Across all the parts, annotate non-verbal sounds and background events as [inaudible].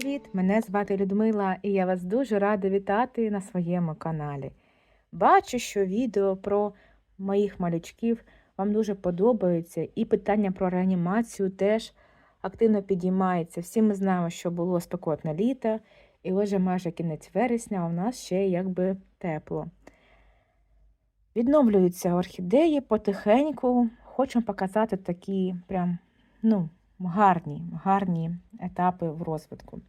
привіт! Мене звати Людмила і я вас дуже рада вітати на своєму каналі. Бачу, що відео про моїх малючків вам дуже подобаються, і питання про реанімацію теж активно підіймається. Всі ми знаємо, що було спекотне літо, і вже майже кінець вересня, а у нас ще якби тепло. Відновлюються орхідеї потихеньку. Хочу показати такі прям, ну, гарні, гарні етапи в розвитку.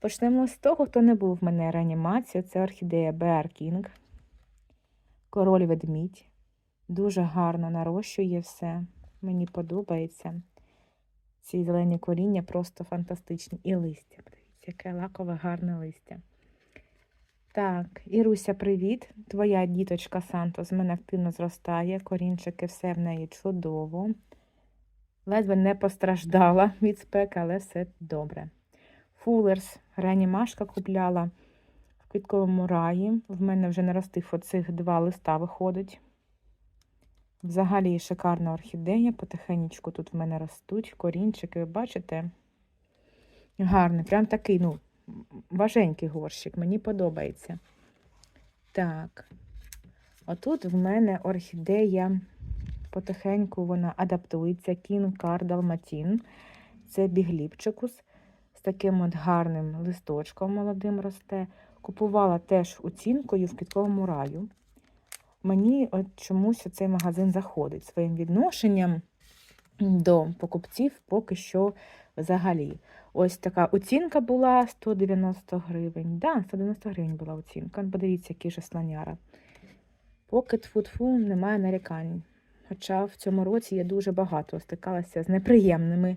Почнемо з того, хто не був в мене реанімації. Це орхідея Bear King. Король ведмідь. Дуже гарно нарощує все. Мені подобається. Ці зелені коріння просто фантастичні. І листя. Подивіться, яке лакове гарне листя. Так, Іруся, привіт. Твоя діточка Санто з мене активно зростає. Корінчики, все в неї чудово. Ледве не постраждала від спеки, але все добре. Фулерс, реанімашка купляла в квітковому раї. В мене вже наростив оцих два листа виходить. Взагалі шикарна орхідея, потихенечку тут в мене ростуть корінчики, ви бачите? Гарний, прям такий, ну, важенький горщик, мені подобається. Так, отут в мене орхідея потихеньку вона адаптується. Кін Кардалматін. Це бігліпчикус з таким от гарним листочком молодим росте. Купувала теж оцінкою в квітковому раю. Мені от чомусь цей магазин заходить своїм відношенням до покупців поки що взагалі. Ось така оцінка була 190 гривень. Да, 190 гривень була оцінка. Подивіться, який же слоняра. Поки тфу-тфу, немає нарікань. Хоча в цьому році я дуже багато стикалася з неприємними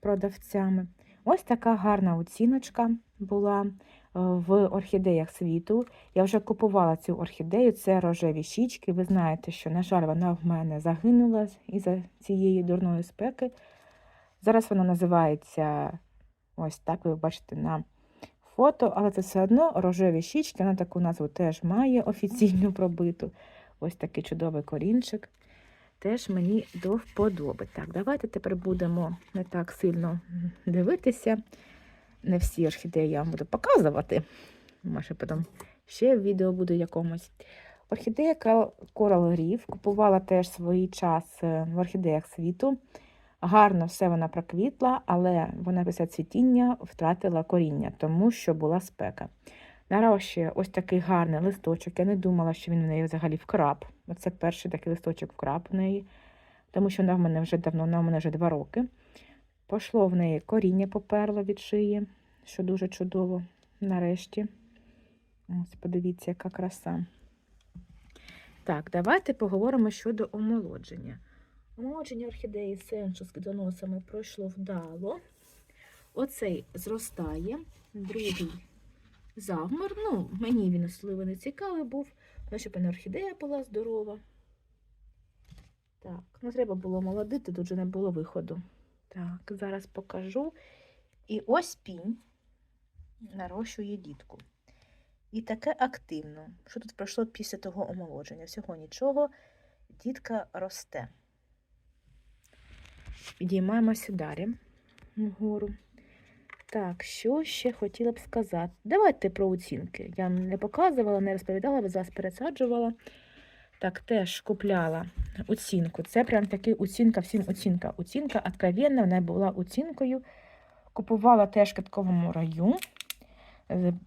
продавцями. Ось така гарна оціночка була е, в орхідеях світу. Я вже купувала цю орхідею, це рожеві щічки. Ви знаєте, що, на жаль, вона в мене загинула із-за цієї дурної спеки. Зараз вона називається ось так, ви бачите на фото, але це все одно рожеві щічки, вона таку назву теж має офіційну пробиту. Ось такий чудовий корінчик теж мені до вподоби. Так, давайте тепер будемо не так сильно дивитися. Не всі орхідеї я вам буду показувати. Може, потім ще відео буде якомусь. Орхідея Coral Reef купувала теж свій час в орхідеях світу. Гарно все вона проквітла, але вона після цвітіння втратила коріння, тому що була спека. Нарощує ось такий гарний листочок. Я не думала, що він в неї взагалі вкраб. Оце перший такий листочок вкраб в неї, тому що вона в мене вже давно, вона в мене вже два роки. Пошло в неї коріння поперло від шиї, що дуже чудово нарешті. Ось, подивіться, яка краса. Так, давайте поговоримо щодо омолодження. Омолодження орхідеї сеншу з квітоносами пройшло вдало. Оцей зростає, другий завмер. Ну, мені він особливо не цікавий був, але щоб і орхідея була здорова. Так, ну треба було молодити, тут же не було виходу. Так, зараз покажу. І ось пінь нарощує дітку. І таке активно. Що тут пройшло після того омолодження? Всього нічого, дітка росте. Підіймаємося далі вгору. Так, що ще хотіла б сказати? Давайте про оцінки. Я не показувала, не розповідала, без вас пересаджувала. Так, теж купляла оцінку. Це прям таки оцінка, всім оцінка. Оцінка откровенна, вона була оцінкою. Купувала теж в раю,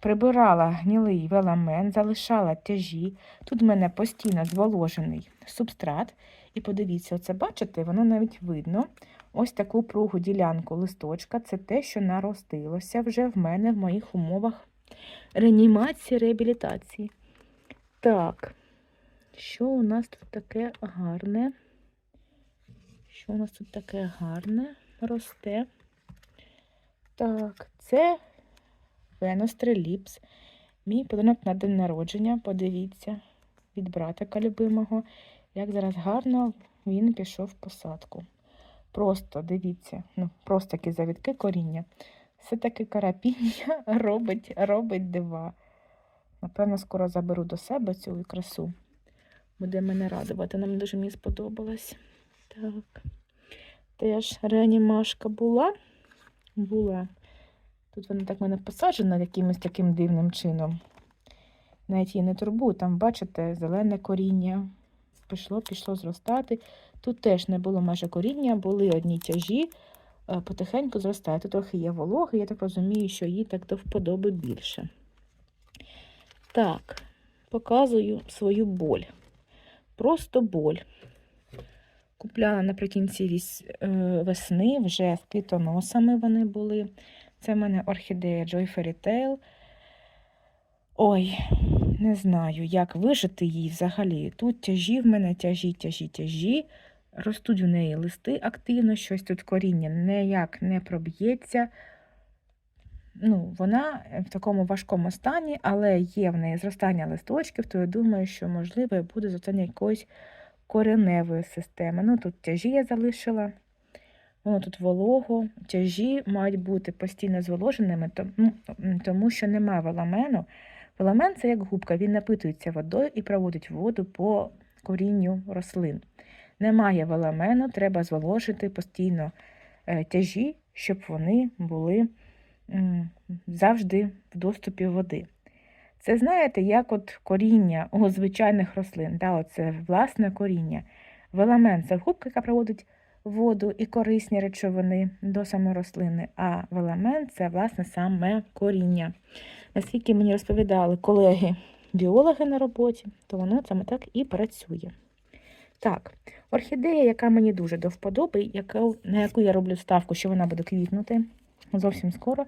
прибирала гнілий веламен, залишала тяжі. Тут в мене постійно зволожений субстрат. І подивіться, оце бачите, воно навіть видно. Ось таку пругу ділянку листочка. Це те, що наростилося вже в мене в моїх умовах реанімації, реабілітації. Так, що у нас тут таке гарне? Що у нас тут таке гарне росте? Так, це Веностреліпс. Мій подарунок на день народження. Подивіться, від братика любимого. Як зараз гарно він пішов в посадку. Просто дивіться, ну, просто такі завітки коріння. Все-таки карапіння [laughs] робить робить дива. Напевно, скоро заберу до себе цю красу. Буде мене радувати. Нам дуже мені сподобалось. Так. Теж реанімашка була. Була. Тут вона так мене посаджена якимось таким дивним чином. Навіть її не турбую. Там, бачите, зелене коріння. Пішло, пішло зростати. Тут теж не було майже коріння, були одні тяжі, е, потихеньку зростає. Тут трохи є вологи, я так розумію, що їй так до вподоби більше. Так, показую свою боль. Просто боль. Купляла наприкінці е, весни, вже з квітоносами вони були. Це в мене орхідея Joy Fairy Tale. Ой, не знаю, як вижити їй взагалі. Тут тяжі в мене, тяжі, тяжі, тяжі. Ростуть в неї листи активно, щось тут коріння ніяк не проб'ється. Ну, вона в такому важкому стані, але є в неї зростання листочків, то я думаю, що можливо буде зростання якоїсь кореневої системи. Ну, тут тяжі я залишила. Воно тут волого, тяжі мають бути постійно зволоженими, тому, тому що немає веламену. Веламен це як губка, він напитується водою і проводить воду по корінню рослин. Немає веламену, треба зволожити постійно е, тяжі, щоб вони були завжди в доступі води. Це знаєте, як от коріння у звичайних рослин. Да, оце власне коріння. Веламен це губка, яка проводить воду і корисні речовини до самої рослини, а веламен це власне саме коріння. Наскільки мені розповідали колеги-біологи на роботі, то воно саме так і працює. Так, орхідея, яка мені дуже до вподоби, на яку я роблю ставку, що вона буде квітнути зовсім скоро,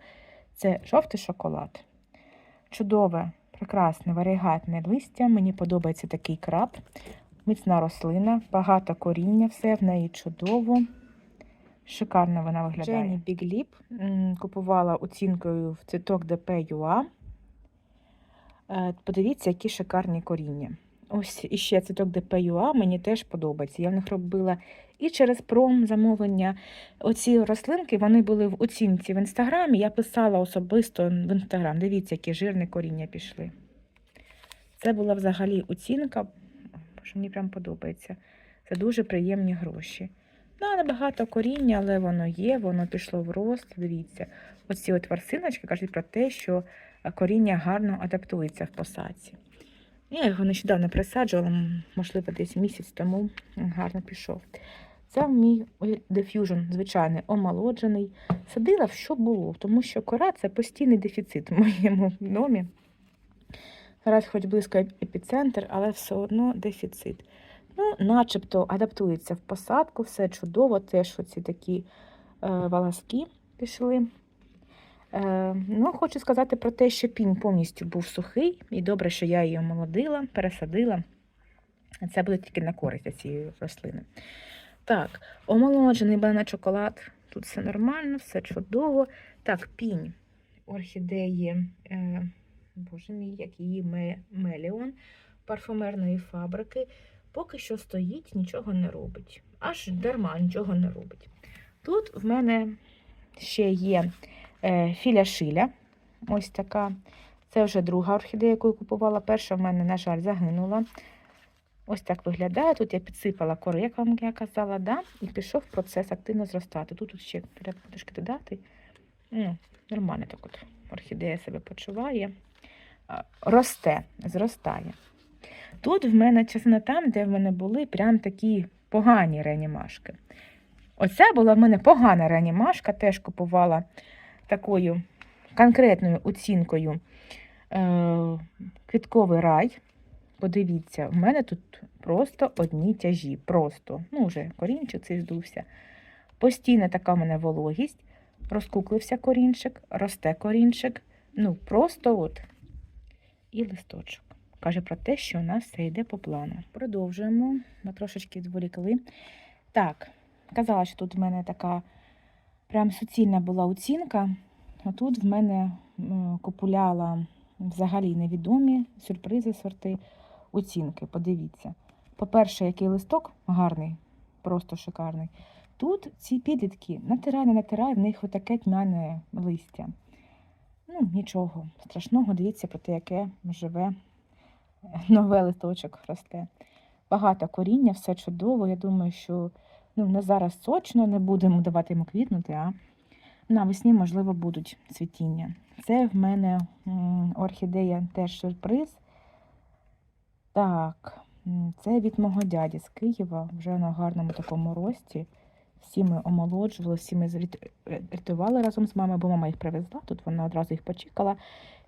це жовтий шоколад. Чудове, прекрасне, варігатне листя. Мені подобається такий краб, міцна рослина, багато коріння, все в неї чудово. Шикарно вона виглядає. Lip м, купувала оцінкою в цвіток ДП.UA. Е, Подивіться, які шикарні коріння. Ось іще цвіток ДП.UA мені теж подобається. Я в них робила і через пром замовлення. Оці рослинки вони були в оцінці в інстаграмі. Я писала особисто в інстаграм. Дивіться, які жирні коріння пішли. Це була взагалі оцінка, що мені прям подобається. Це дуже приємні гроші. Ну, небагато коріння, але воно є, воно пішло в рост. Дивіться, оці от варсиночки кажуть про те, що коріння гарно адаптується в посадці. Я його нещодавно присаджувала, можливо, десь місяць тому гарно пішов. Це мій Diffusion, звичайний, омолоджений. Садила що було, тому що кора це постійний дефіцит в моєму домі. Зараз хоч близько епіцентр, але все одно дефіцит. Ну, начебто адаптується в посадку, все чудово, теж оці такі е, волоски пішли. Е, ну, хочу сказати про те, що пінь повністю був сухий, і добре, що я її омолодила, пересадила. Це буде тільки на користь цієї рослини. Так, омолоджений банан шоколад. Тут все нормально, все чудово. Так, пінь орхідеї, е, боже мій, як її Меліон парфумерної фабрики. Поки що стоїть, нічого не робить. Аж дарма нічого не робить. Тут в мене ще є філя шиля. Ось така. Це вже друга орхідея, яку я купувала. Перша в мене, на жаль, загинула. Ось так виглядає. Тут я підсипала кори, як вам я казала, да? і пішов процес активно зростати. Тут, тут ще треба трошки додати. Ну, нормально так от орхідея себе почуває. Росте, зростає. Тут в мене частина там, де в мене були прям такі погані реанімашки. Оця була в мене погана реанімашка, теж купувала такою конкретною оцінкою е, квітковий рай. Подивіться, в мене тут просто одні тяжі. Просто. Ну, вже корінчик цей здувся. Постійна така в мене вологість. Розкуклився корінчик, росте корінчик. Ну, просто от. І листочок. Каже про те, що у нас все йде по плану. Продовжуємо. Ми трошечки відволікли. Так, казала, що тут в мене така прям суцільна була оцінка. А тут в мене м, купуляла взагалі невідомі сюрпризи, сорти оцінки. Подивіться. По-перше, який листок гарний, просто шикарний. Тут ці підлітки натирай, не натирай, в них отаке тьмяне листя. Ну, нічого страшного, дивіться про те, яке живе нове листочок росте. Багато коріння, все чудово. Я думаю, що ну, не зараз сочно, не будемо давати йому квітнути, а Навесні, можливо, будуть цвітіння. Це в мене орхідея теж сюрприз. Так, це від мого дяді з Києва, вже на гарному такому рості. Всі ми омолоджували, всі ми зрит- рятували разом з мамою, бо мама їх привезла. Тут вона одразу їх почекала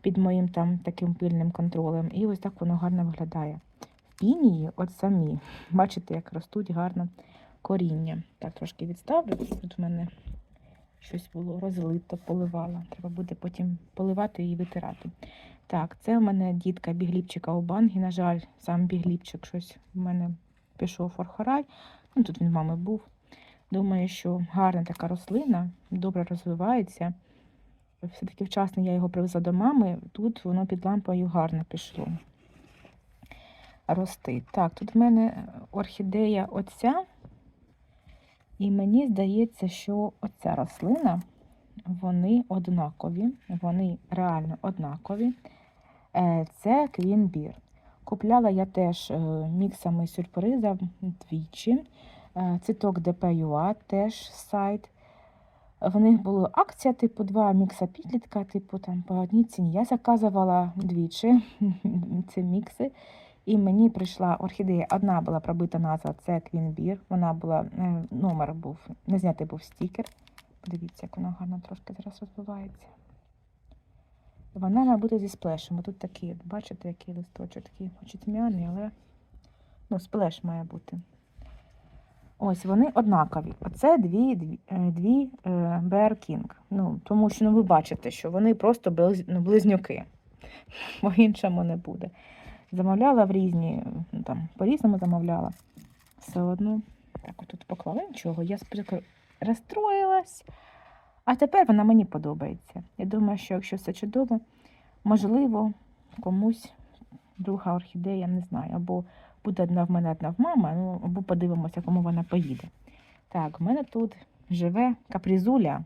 під моїм там таким пильним контролем. І ось так воно гарно виглядає. В пінії, от самі, бачите, як ростуть гарно коріння. Так, трошки відставлю. Тут в мене щось було розлито, поливала. Треба буде потім поливати і витирати. Так, це в мене дітка бігліпчика у бангі. На жаль, сам бігліпчик щось в мене пішов форхорай. Ну, тут він мами був. Думаю, що гарна така рослина, добре розвивається. Все-таки вчасно я його привезла до мами. Тут воно під лампою гарно пішло рости. Так, тут в мене орхідея оця. І мені здається, що оця рослина, вони однакові, вони реально однакові. Е, Це Квінбір. Купляла я теж е, міксами сюрприза двічі. Е, Циток ДПЮА теж сайт. В них була акція, типу, два мікса підлітка, типу там по одній ціні. Я заказувала двічі [laughs] ці мікси. І мені прийшла орхідея. Одна була пробита назва, це Квінбір. Вона була, е, номер був, не знятий був стікер. Подивіться, як вона гарно трошки зараз розвивається. Вона має бути зі сплешем. Тут такий, бачите, який листочок, такий хоч і тьмяний, але ну, сплеш має бути. Ось вони однакові. Оце дві, дві, е, дві е, Bear King. Ну, тому що ну, ви бачите, що вони просто ну, близнюки. [laughs] По-іншому не буде. Замовляла в різні, ну, там, по-різному замовляла. Все одно. Так, отут поклала нічого. Я спочатку розстроїлась, а тепер вона мені подобається. Я думаю, що якщо все чудово, можливо, комусь друга орхідея, не знаю, або буде одна в мене, одна в мама, ну, або подивимося, кому вона поїде. Так, в мене тут живе капризуля.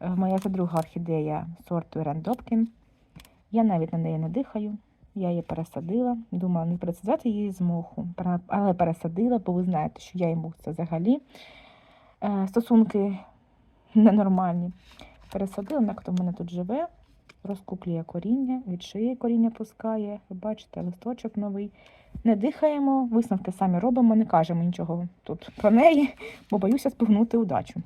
Е, Моя вже друга орхідея сорту Рандопкін. Я навіть на неї не дихаю. Я її пересадила. Думала, не пересаджати її з але пересадила, бо ви знаєте, що я мух це взагалі е, стосунки ненормальні. Пересадила, вона хто в мене тут живе, розкуплює коріння, від шиї коріння пускає. Ви бачите, листочок новий. Не дихаємо, висновки самі робимо, не кажемо нічого тут про неї, бо боюся спугнути удачу.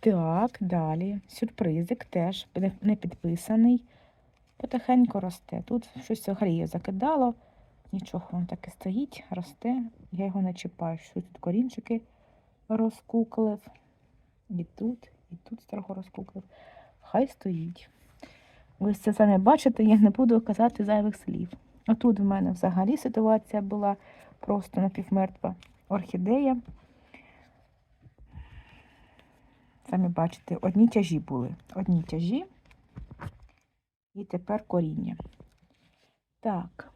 Так, далі. Сюрпризик теж не підписаний. Потихеньку росте. Тут щось гріє закидало, нічого воно таке стоїть, росте. Я його не чіпаю. Що тут корінчики розкуклив. І тут, і тут старого розкуклив. Хай стоїть. Ви це самі бачите, я не буду казати зайвих слів. Отут в мене взагалі ситуація була просто напівмертва орхідея. Самі бачите, одні тяжі були. Одні тяжі. І тепер коріння. Так,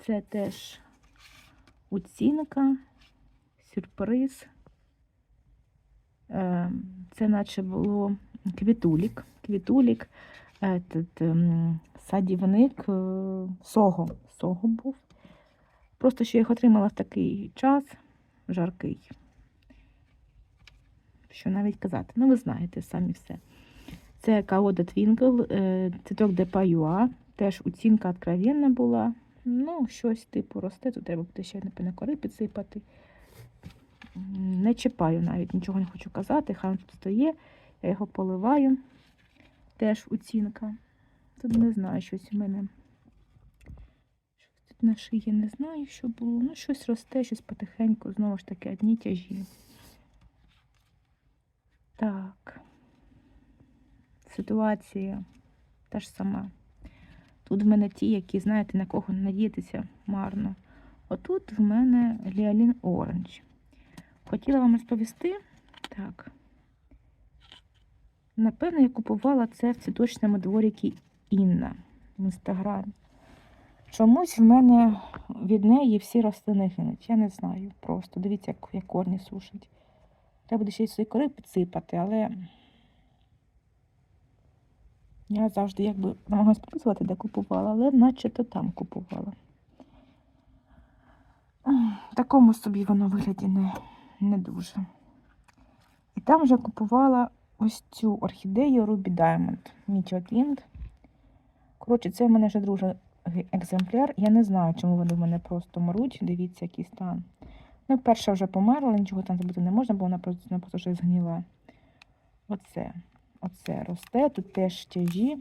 це теж оцінка, сюрприз. Е, Це наче було квітулік. Квітулік, е, ем, садівник е, сого. Сого був. Просто що я їх отримала в такий час жаркий. Що навіть казати. Ну, ви знаєте самі все. Це Каода Твінкл, е, циток де Паюа. Теж оцінка откровенна була. Ну, щось типу росте, тут треба буде ще, напевно, кори підсипати. Не чіпаю навіть, нічого не хочу казати. Хай він тут стоїть, я його поливаю. Теж оцінка. Тут не знаю, щось у мене. Щось тут на шиї не знаю, що було. Ну, щось росте, щось потихеньку, знову ж таки, одні тяжі. Так. Ситуація та ж сама. Тут в мене ті, які, знаєте, на кого надіятися марно. Отут в мене Ліалін Оранж. Хотіла вам розповісти. Так. Напевно, я купувала це в цвіточному дворіки Інна в інстаграмі. Чомусь в мене від неї всі рослини гинуть. Я не знаю просто. Дивіться, як, як корні сушать. Треба буде ще й свої кори підсипати, але я завжди якби намагаюся показувати, де купувала, але наче-то там купувала. В такому собі воно вигляді не, не дуже. І там вже купувала ось цю орхідею Ruby Diamond Meteor Коротше, це в мене вже другий екземпляр. Я не знаю, чому вони в мене просто мруть. Дивіться, який стан. Ну, перша вже померла, нічого там зробити не можна, бо вона просто, вона просто вже згніла. Оце. Оце росте. Тут теж тяжі.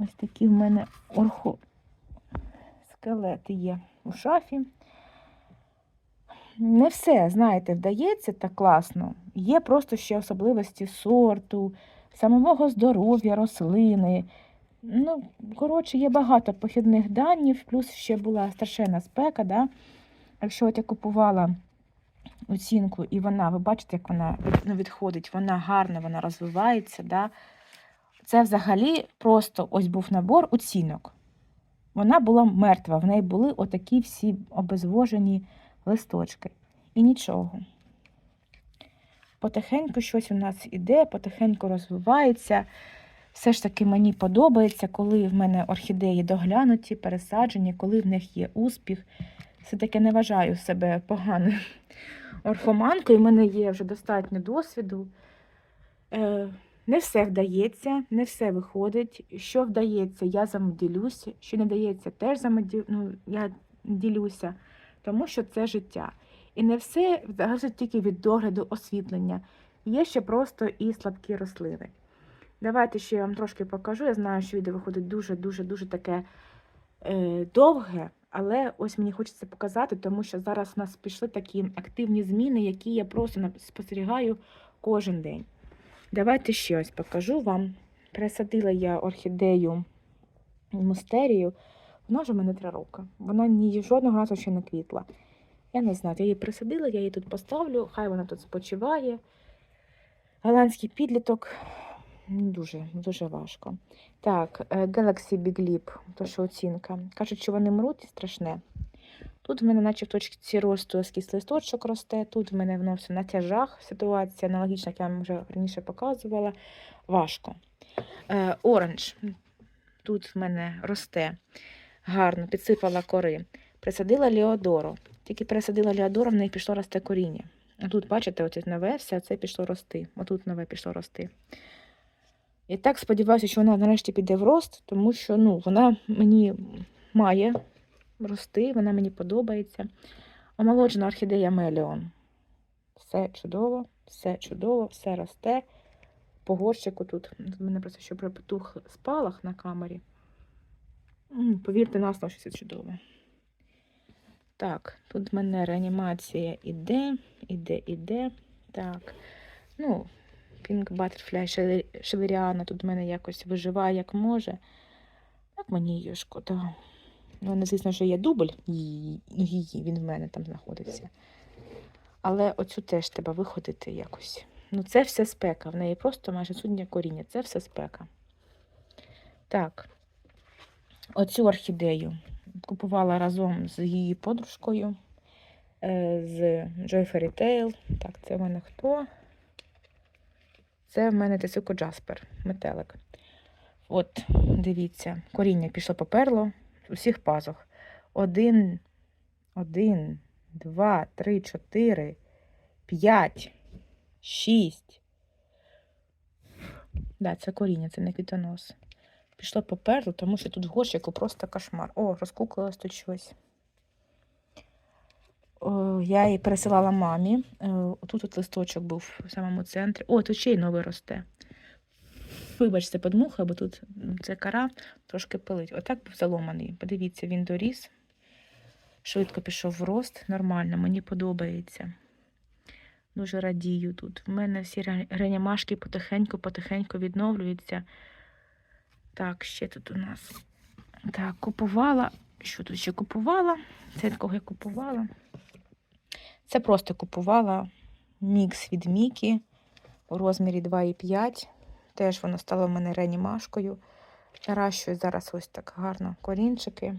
Ось такі в мене орхо є у шафі. Не все, знаєте, вдається так класно. Є просто ще особливості сорту, самого здоров'я рослини. Ну, коротше, є багато похідних данів, плюс ще була страшенна спека. Да? Якщо от я купувала оцінку, і вона, ви бачите, як вона ну, відходить, вона гарна, вона розвивається. Да? Це взагалі просто ось був набор оцінок. Вона була мертва, в неї були отакі всі обезвожені листочки. І нічого. Потихеньку щось у нас іде, потихеньку розвивається. Все ж таки мені подобається, коли в мене орхідеї доглянуті, пересаджені, коли в них є успіх. Все-таки не вважаю себе поганою орхоманкою. В мене є вже достатньо досвіду. Е, Не все вдається, не все виходить. Що вдається, я замоділюся. Що не вдається, теж замоділю, ну, я ділюся, тому що це життя. І не все залежить тільки від догляду освітлення. Є ще просто і слабкі рослини. Давайте ще я вам трошки покажу. Я знаю, що відео виходить дуже-дуже-дуже таке е, довге, але ось мені хочеться показати, тому що зараз у нас пішли такі активні зміни, які я просто спостерігаю кожен день. Давайте ще ось покажу вам. Пересадила я орхідею мустерію. Вона вже в мене три роки. Вона ні жодного разу ще не квітла. Я не знаю, я її присадила, я її тут поставлю, хай вона тут спочиває. Голландський підліток дуже, дуже важко. Так, е, Galaxy Big Lip, то що оцінка. Кажуть, що вони мруть страшне. Тут в мене, наче в точці росту ескіз листочок росте, тут в мене воно все на тяжах. Ситуація аналогічна, як я вам вже раніше показувала. Важко. Е, Оранж. Тут в мене росте гарно, підсипала кори. Присадила Леодоро. Тільки пересадила Леодоро, в неї пішло росте коріння. Тут, бачите, оце нове, все це пішло рости. Отут нове пішло рости. І так сподіваюся, що вона нарешті піде в рост, тому що ну, вона мені має рости, вона мені подобається. Омолоджена орхідея Меліон. Все чудово, все чудово, все росте. По горщику тут. У мене просто ще припитух спалах на камері. Повірте на слово, що це чудово. Так, тут в мене реанімація іде, іде, іде. Так. Ну, Pink Butterfly Шелеріана тут в мене якось виживає, як може. Як мені її шкода. Ну, вона, звісно, що є дубль її, її, він в мене там знаходиться. Але оцю теж треба виходити якось. Ну, це все спека. В неї просто майже судня коріння. Це все спека. Так. Оцю орхідею купувала разом з її подружкою, е, з Joy Fairy Tail. Так, це в мене хто? Це в мене Тесуко Джаспер, метелик. От, дивіться, коріння пішло поперло з усіх пазух. Один, один, два, три, чотири, п'ять, шість. Да, це коріння, це не квітонос. Пішло поперло, тому що тут горщику просто кошмар. О, розкуклилось тут щось. О, я її пересилала мамі. Е, Тут от листочок був в самому центрі. О, тут ще й новий росте. Вибачте, подмуха, бо тут це кара трошки пилить. Отак був заломаний. Подивіться, він доріс. Швидко пішов в рост. Нормально, мені подобається. Дуже радію тут. У мене всі ре- ренямашки потихеньку-потихеньку відновлюються. Так, ще тут у нас. Так, купувала. Що тут ще купувала? Це кого я купувала. Це просто купувала мікс від Мікі у розмірі 2,5. Теж воно стало в мене реанімашкою. Наращую зараз ось так гарно корінчики.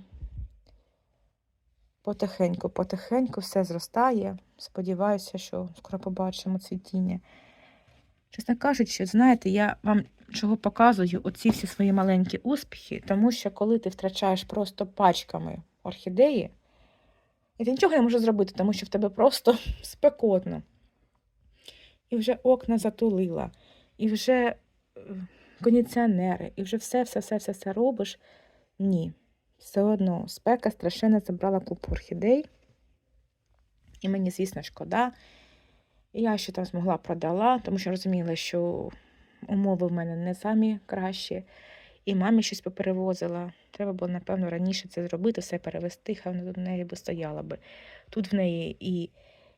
Потихеньку, потихеньку все зростає. Сподіваюся, що скоро побачимо цвітіння. Чесно кажучи, знаєте, я вам чого показую оці всі свої маленькі успіхи, тому що коли ти втрачаєш просто пачками орхідеї, і ти нічого не можеш зробити, тому що в тебе просто [laughs] спекотно. і вже окна затулила, і вже е, кондиціонери, і вже все, все, все, все, все робиш. Ні. Все одно спека страшенно забрала купу орхідей. І мені, звісно, шкода. Я ще там змогла продала, тому що розуміла, що умови в мене не самі кращі. І мамі щось поперевозила. Треба було, напевно, раніше це зробити, все перевести, хай вона до неї би стояла би. Тут в неї і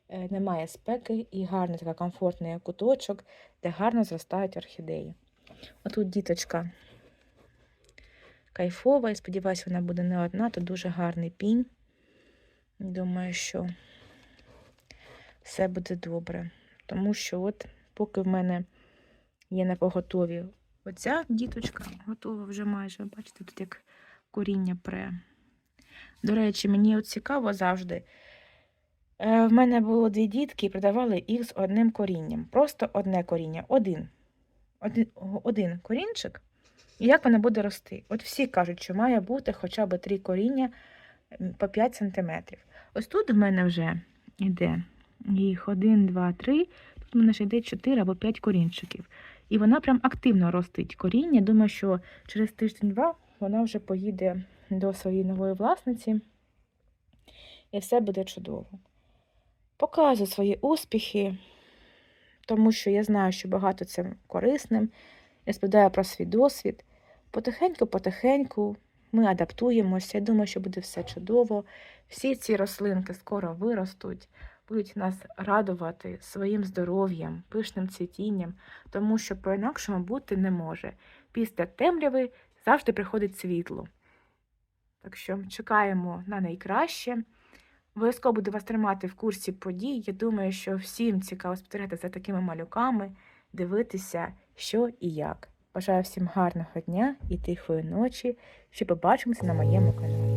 е, немає спеки, і гарний така комфортний куточок, де гарно зростають орхідеї. Отут діточка кайфова, і сподіваюся, вона буде не одна, тут дуже гарний пінь. Думаю, що все буде добре. Тому що, от, поки в мене є на поготові оця діточка, готова вже майже. Бачите, тут як коріння пре. До речі, мені от цікаво завжди. Е, В мене було дві дітки і продавали їх з одним корінням. Просто одне коріння. Один. Один, один корінчик. І як вона буде рости? От всі кажуть, що має бути хоча б три коріння по 5 см. Ось тут в мене вже йде їх один, два, три. Тут в мене ще йде 4 або 5 корінчиків. І вона прям активно ростить коріння. Думаю, що через тиждень-два вона вже поїде до своєї нової власниці. І все буде чудово. Показую свої успіхи, тому що я знаю, що багато це корисним. Я сповідаю про свій досвід. Потихеньку-потихеньку ми адаптуємося. Я думаю, що буде все чудово. Всі ці рослинки скоро виростуть, будуть нас радувати своїм здоров'ям, пишним цвітінням, тому що по-інакшому бути не може. Після темряви завжди приходить світло. Так що чекаємо на найкраще. Обов'язково буду вас тримати в курсі подій. Я думаю, що всім цікаво спостерігати за такими малюками, дивитися, що і як. Бажаю всім гарного дня і тихої ночі. Ще побачимося на моєму каналі.